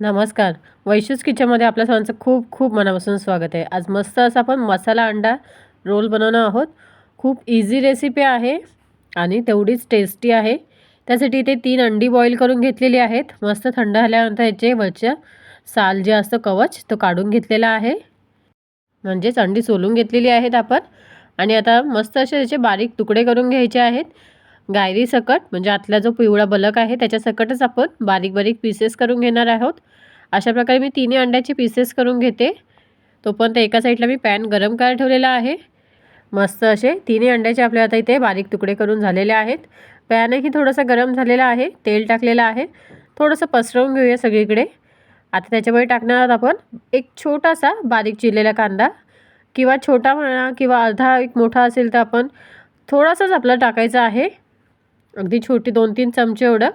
नमस्कार. वैशूज किचनमध्ये आपल्या सर्वांचं खूप खूप मनापासून स्वागत आहे. आज मस्त असं आपण मसाला अंडा रोल बनवणार आहोत. खूप इझी रेसिपी आहे आणि तेवढीच टेस्टी आहे. त्यासाठी इथे तीन अंडी बॉईल करून घेतलेली आहेत. मस्त थंड झाल्यानंतर याचे वरचं साल जे असतं कवच तो काढून घेतलेला आहे. म्हणजेच अंडी सोलून घेतलेली आहेत आपण. आणि आता मस्त असे त्याचे बारीक तुकडे करून घ्यायचे आहेत. गायरी सकट म्हणजे आतला जो पिवळा बलक आहे त्याच्यासकटच आपण बारीक बारीक पीसेस करून घेणार आहोत. अशा प्रकारे मी तिन्ही अंड्याचे पीसेस करून घेते. तोपर्यंत एका साईडला मी पॅन गरम करायला ठेवलेला आहे. मस्त असे तिन्ही अंड्याचे आपल्या आता इथे बारीक तुकडे करून झालेले आहेत. पॅनही थोडंसं गरम झालेला आहे तेल टाकलेलं आहे. थोडंसं पसरवून घेऊया सगळीकडे. आता त्याच्यामध्ये टाकणार आहोत आपण एक छोटासा बारीक चिरलेला कांदा किंवा छोटा म्हणा किंवा अर्धा एक मोठा असेल तर आपण थोडासाच आपला टाकायचा आहे. अगदी छोटी दोन तीन चमचे एवढं.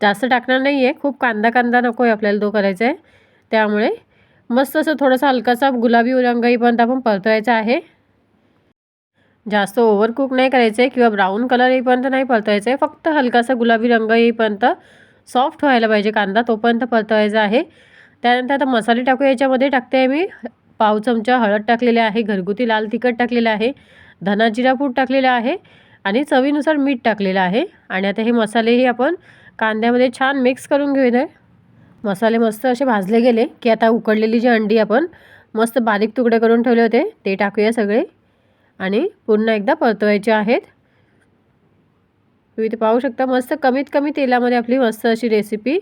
जास्त टाकणार नाही आहे खूप कांदा कांदा नको आहे आपल्याला तो करायचा आहे त्यामुळे मस्त असं थोडासा हलकासा गुलाबी रंग आपण परतवायचा आहे. जास्त ओव्हर कुक नाही करायचं आहे किंवा ब्राऊन कलर येईपर्यंत नाही परतवायचं आहे फक्त हलकासा गुलाबी रंग येईपर्यंत सॉफ्ट व्हायला पाहिजे कांदा तोपर्यंत परतवायचा आहे. त्यानंतर आता मसाले टाकू याच्यामध्ये टाकते आहे मी पाव चमचा हळद टाकलेले आहे घरगुती लाल तिखट टाकलेलं आहे धना जिरापूड टाकलेलं आहे आणि चवीनुसार मीठ टाकलेलं आहे आणि आता हे मसालेही आपण कांद्यामध्ये छान मिक्स करून घेऊया मसाले मस्त असे भाजले गेले की आता उकडलेली जी अंडी आपण मस्त बारीक तुकडे करून ठेवले होते ते टाकूया सगळे. आणि पुन्हा एकदा परतवायचे आहेत. तुम्ही ते पाहू शकता मस्त कमीत कमी तेलामध्ये आपली मस्त अशी रेसिपी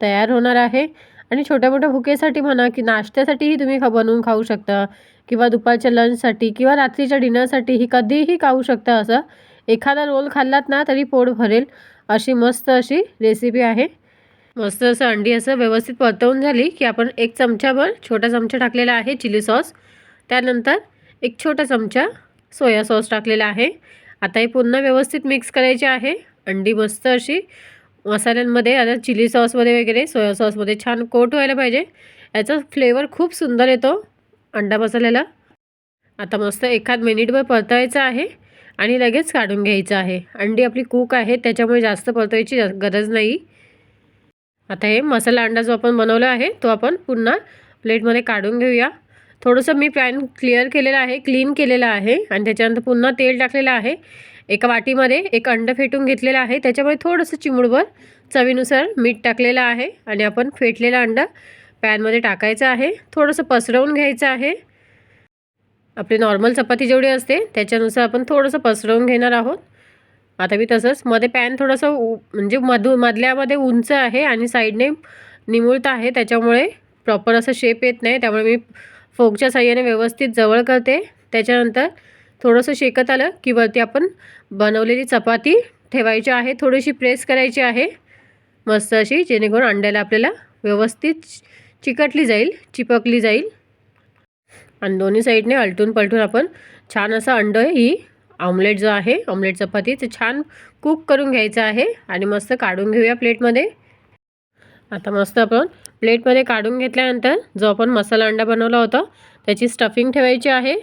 तयार होणार आहे. आणि छोट्या मोठ्या भुकेसाठी म्हणा की नाश्त्यासाठीही तुम्ही ख बनवून खाऊ शकता किंवा दुपारच्या लंचसाठी किंवा रात्रीच्या डिनरसाठीही कधीही खाऊ शकता असं एखादा रोल खाल्लात ना तरी पोट भरेल. अशी मस्त अशी रेसिपी आहे. मस्त असं अंडी असं व्यवस्थित परतवून झाली की आपण एक चमचाभर छोटा चमचा टाकलेला आहे चिली सॉस त्यानंतर एक छोटा चमचा सोया सॉस टाकलेला आहे. आता हे पुन्हा व्यवस्थित मिक्स करायचे आहे. अंडी मस्त अशी मसाल्यांमध्ये आता चिली सॉसमध्ये वगैरे सोया सॉसमध्ये छान कोट व्हायला पाहिजे. याचा फ्लेवर खूप सुंदर येतो अंडा मसाल्याला. आता मस्त एखाद मिनिटभर परतायचं आहे. आणि लगेच काढून घ्यायचं आहे. अंडी आपली कूक आहे त्याच्यामुळे जास्त परतवायची गरज नाही. आता हे मसाला अंडा जो आपण बनवला आहे तो आपण पुन्हा प्लेटमध्ये काढून घेऊया. थोडंसं मी पॅन क्लिअर केलेलं आहे क्लीन केलेलं आहे आणि त्याच्यानंतर पुन्हा तेल टाकलेलं आहे. एका वाटीमध्ये एक अंडं फेटून घेतलेलं आहे. त्याच्यामुळे थोडंसं चिमुडभर चवीनुसार मीठ टाकलेलं आहे आणि आपण फेटलेला अंडा पॅनमध्ये टाकायचं आहे. थोडंसं पसरवून घ्यायचं आहे. आपली नॉर्मल चपाती जेवढी असते त्याच्यानुसार आपण थोडंसं पसरवून घेणार आहोत. आता मी तसंच मध्ये पॅन थोडंसं म्हणजे मधू मधल्यामध्ये उंच आहे आणि साईडने निमुळत आहे त्याच्यामुळे प्रॉपर असं शेप येत नाही. त्यामुळे मी फोकच्या साह्याने व्यवस्थित जवळ करते. त्याच्यानंतर थोडंसं शेकत आलं की वरती आपण बनवलेली चपाती ठेवायची आहे. थोडीशी प्रेस करायची आहे. मस्त अशी जेणेकरून अंड्याला आपल्याला व्यवस्थित चिकटली जाईल चिपकली जाईल. आणि दोन्ही साईडने अलटून पलटून आपण छान असं अंड ही ऑमलेट जो आहे ऑमलेट चपाती ते छान कुक करून घ्यायचं आहे आणि मस्त काढून घेऊया प्लेटमध्ये. आता मस्त आपण प्लेटमध्ये काढून घेतल्यानंतर जो आपण मसाला अंडा बनवला होता त्याची स्टफिंग ठेवायची आहे.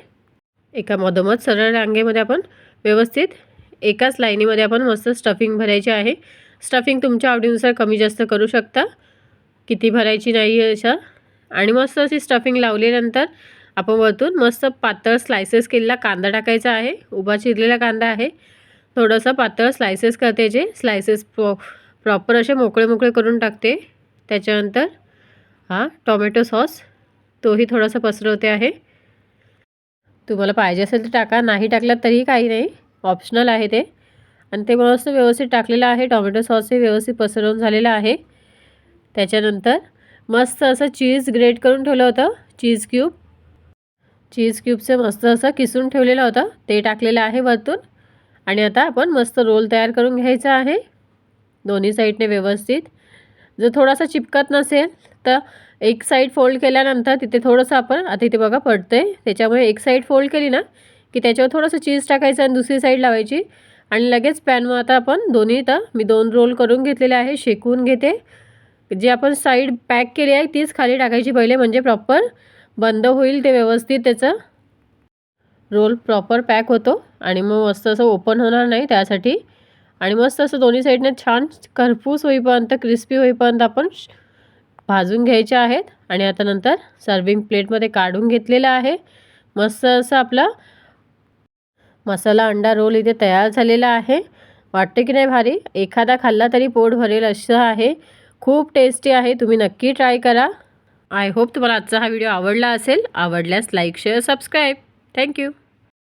एका मधोमध सरळ रांगेमध्ये आपण व्यवस्थित एकाच लाईनीमध्ये आपण मस्त स्टफिंग भरायची आहे. स्टफिंग तुमच्या आवडीनुसार कमी जास्त करू शकता. किती भरायची नाही अशा. आणि मस्त अशी स्टफिंग लावल्यानंतर आपण वरतून मस्त पातळ स्लायसेस केलेला कांदा टाकायचा आहे. उभा चिरलेला कांदा आहे. थोडंसं पातळ स्लायसेस करते जे. स्लायसेस प्रॉ प्रॉपर असे मोकळे मोकळे करून टाकते. त्याच्यानंतर हा टोमॅटो सॉस तोही थोडासा पसरवते आहे. तुम्हाला पाहिजे असेल तर टाका. नाही टाकलात तरी काही नाही. ऑप्शनल आहे ते. आणि ते मस्त व्यवस्थित टाकलेलं आहे. टोमॅटो सॉसही व्यवस्थित पसरवून झालेलं आहे. त्याच्यानंतर मस्त असं चीज ग्रेट करून ठेवलं होतं. चीज क्यूब चीज क्यूबचं मस्त असं किसून ठेवलेलं होतं. ते टाकलेलं आहे वरतून. आणि आता आपण मस्त रोल तयार करून घ्यायचा आहे. दोन्ही साईडने व्यवस्थित. जर थोडासा चिपकत नसेल तर एक साईड फोल्ड केल्यानंतर तिथे थोडंसं आपण आता इथे बघा पडतं आहे त्याच्यामुळे एक साईड फोल्ड केली ना की त्याच्यावर थोडंसं चीज टाकायचं आणि दुसरी साईड लावायची. आणि लगेच पॅनवर आता आपण दोन्ही तर मी दोन रोल करून घेतलेले आहे शेकून घेते. जी आपण साईड पॅक केली आहे तीच खाली टाकायची पहिले म्हणजे प्रॉपर. बंद होईल ते व्यवस्थित त्याचं रोल प्रॉपर पॅक होतो आणि मग मस्त असं ओपन होणार नाही त्यासाठी. आणि मस्त असं दोन्ही साईडने छान खरपूस होईपर्यंत क्रिस्पी होईपर्यंत आपण भाजून घ्यायचे आहेत. आणि आता नंतर सर्विंग प्लेटमध्ये काढून घेतलेलं आहे. मस्त असं आपला मसाला अंडा रोल इथे तयार झालेला आहे. वाटते की नाही भारी? एखादा खाल्ला तरी पोट भरेल असं आहे. खूप टेस्टी आहे. तुम्ही नक्की ट्राय करा. आय होप तुम्हाला आजचा हा व्हिडिओ आवडला असेल. आवडल्यास लाईक शेअर सबस्क्राईब. थँक्यू